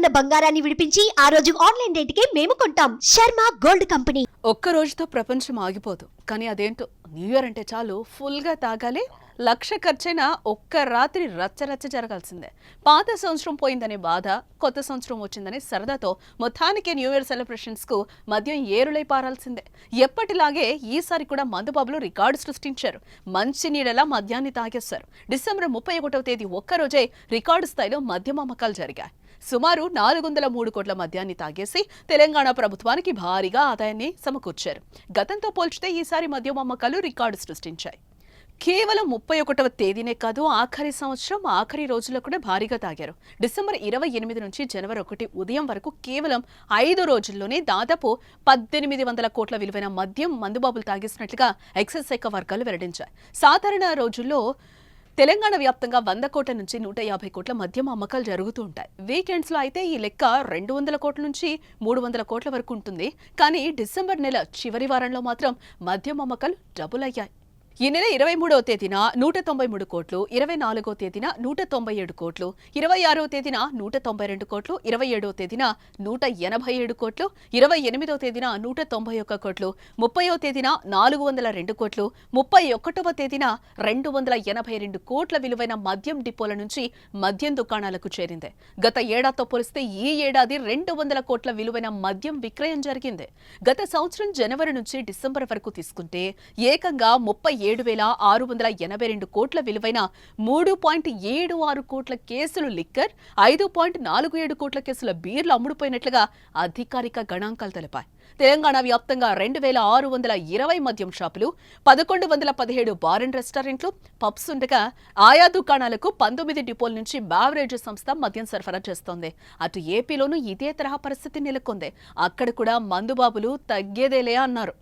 ఉన్న బంగారాన్ని విడిపించి ఆ రోజు ఆన్లైన్ రేటుకే మేము కొంటాం. Sharma gold company. ఒక్క రోజుతో ప్రపంచం ఆగిపోదు. కానీ అదేంటో న్యూ ఇయర్ అంటే చాలు ఫుల్గా తాగాలి లక్ష ఖర్చైనా ఒక్క రాత్రి రచ్చరచ్చ జరగాల్సిందే. పాత సంవత్సరం పోయిందనే బాధ కొత్త సంవత్సరం వచ్చిందనే సరదాతో మొత్తానికి న్యూ ఇయర్ సెలబ్రేషన్స్కు మద్యం ఏరులై పారాల్సిందే. ఎప్పటిలాగే ఈసారి కూడా మందుబాబులు రికార్డు సృష్టించారు. మంచి నీడలా మద్యాన్ని తాగేశారు. డిసెంబర్ ముప్పై ఒకటవ తేదీ ఒక్కరోజే రికార్డు స్థాయిలో మద్యం అమ్మకాలు జరిగాయి. సుమారు నాలుగు వందల మూడు కోట్ల మద్యాన్ని తాగేసి తెలంగాణ ప్రభుత్వానికి భారీగా ఆదాయాన్ని సమకూర్చారు. గతంతో పోల్చితే ఈసారి మద్యం అమ్మకాలు రికార్డు సృష్టించాయి. కేవలం ముప్పై ఒకటవ తేదీనే కాదు ఆఖరి సంవత్సరం ఆఖరి రోజుల్లో కూడా భారీగా తాగారు. డిసెంబర్ ఇరవై ఎనిమిది నుంచి జనవరి ఒకటి ఉదయం వరకు కేవలం ఐదు రోజుల్లోనే దాదాపు పద్దెనిమిది వందల కోట్ల విలువైన మద్యం మందుబాబులు తాగేసినట్లుగా ఎక్సైజ్ శాఖ వర్గాలు వెల్లడించాయి. సాధారణ రోజుల్లో తెలంగాణ వ్యాప్తంగా వంద కోట్ల నుంచి నూట యాభై కోట్ల మద్యం అమ్మకాలు జరుగుతూ ఉంటాయి. వీకెండ్స్లో అయితే ఈ లెక్క రెండు వందల కోట్ల నుంచి మూడు వందల కోట్ల వరకు ఉంటుంది. కానీ డిసెంబర్ నెల చివరి వారంలో మాత్రం మద్యం అమ్మకాలు డబుల్ అయ్యాయి. ఈ నెల ఇరవై మూడవ తేదీన నూట తొంభై మూడు కోట్లు ఇరవై నాలుగో తేదీన నూట తొంభై ఏడు కోట్లు ఇరవై ఆరో తేదీన నూట తొంభై రెండు కోట్లు ఇరవై ఏడవ తేదీన నూట ఎనభై ఏడు కోట్లు ఇరవై ఎనిమిదో తేదీన నూట తొంభై ఒక్క కోట్లు ముప్పయో తేదీన నాలుగు వందల రెండు కోట్లు ముప్పై ఒకటవ తేదీన రెండు వందల ఎనభై రెండు కోట్ల విలువైన మద్యం డిపోల నుంచి మద్యం దుకాణాలకు చేరింది. గత ఏడాదితో పోలిస్తే ఈ ఏడాది రెండు వందల కోట్ల విలువైన మద్యం విక్రయం జరిగింది. గత సంవత్సరం జనవరి నుంచి డిసెంబర్ వరకు తీసుకుంటే ఏకంగా ముప్పై ఏడు వేల ఆరు వందల ఎనభై రెండు కోట్ల విలువైన మూడు పాయింట్ ఏడు ఆరు కోట్ల కేసులు లిక్కర్ ఐదు పాయింట్ నాలుగు ఏడు కోట్ల కేసుల బీర్లు అమ్ముడుపోయినట్లుగా అధికారిక గణాంకాలు తెలిపాయి. తెలంగాణ వ్యాప్తంగా రెండు వేల ఆరు వందల ఇరవై మద్యం షాపులు పదకొండు వందల పదిహేడు బార్ అండ్ రెస్టారెంట్లు పబ్స్ ఉండగా ఆయా దుకాణాలకు పంతొమ్మిది డిపోల నుంచి బావరేజ్ సంస్థ మద్యం సరఫరా చేస్తోంది. అటు ఏపీలోనూ ఇదే తరహా పరిస్థితి నెలకొంది. అక్కడ కూడా మందుబాబులు తగ్గేదేలే అన్నారు.